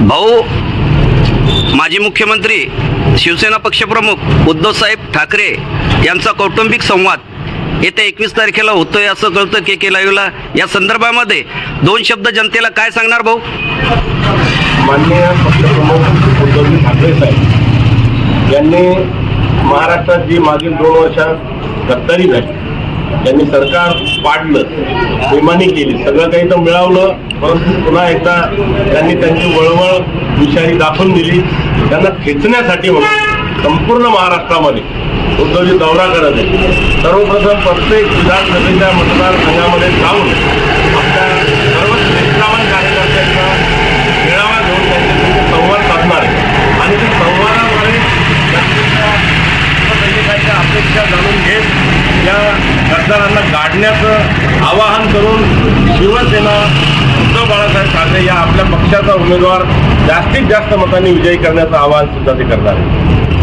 भाऊ माजी मुख्यमंत्री शिवसेना पक्षप्रमुख उद्धवसाहेब ठाकरे यांचा कौटुंबिक संवाद येत्या एकवीस तारखेला होतोय असं कळतं के के लाईव्हला या संदर्भामध्ये दोन शब्द जनतेला काय सांगणार भाऊ? माननीय पक्षप्रमुख उद्धवजी ठाकरे साहेब यांनी महाराष्ट्रात जी मागील दोन वर्षात गद्दारी झाली त्यांनी सरकार पाडलं विमानी केली. सगळं काही तर मिळवलं परंतु पुन्हा एकदा त्यांनी त्यांची वळवळ विषारी दाखवून दिली. त्यांना खेचण्यासाठी म्हणून संपूर्ण महाराष्ट्रामध्ये उद्धवजी दौरा करत आहे सर्वप्रथम प्रत्येक विधानसभेच्या मतदारसंघामध्ये खासदारांना गाडण्याचं आवाहन करून शिवसेना उद्धव बाळासाहेब ठाकरे या आपल्या पक्षाचा उमेदवार जास्तीत जास्त मतांनी विजयी करण्याचं आवाहन सुद्धा ते करणार आहे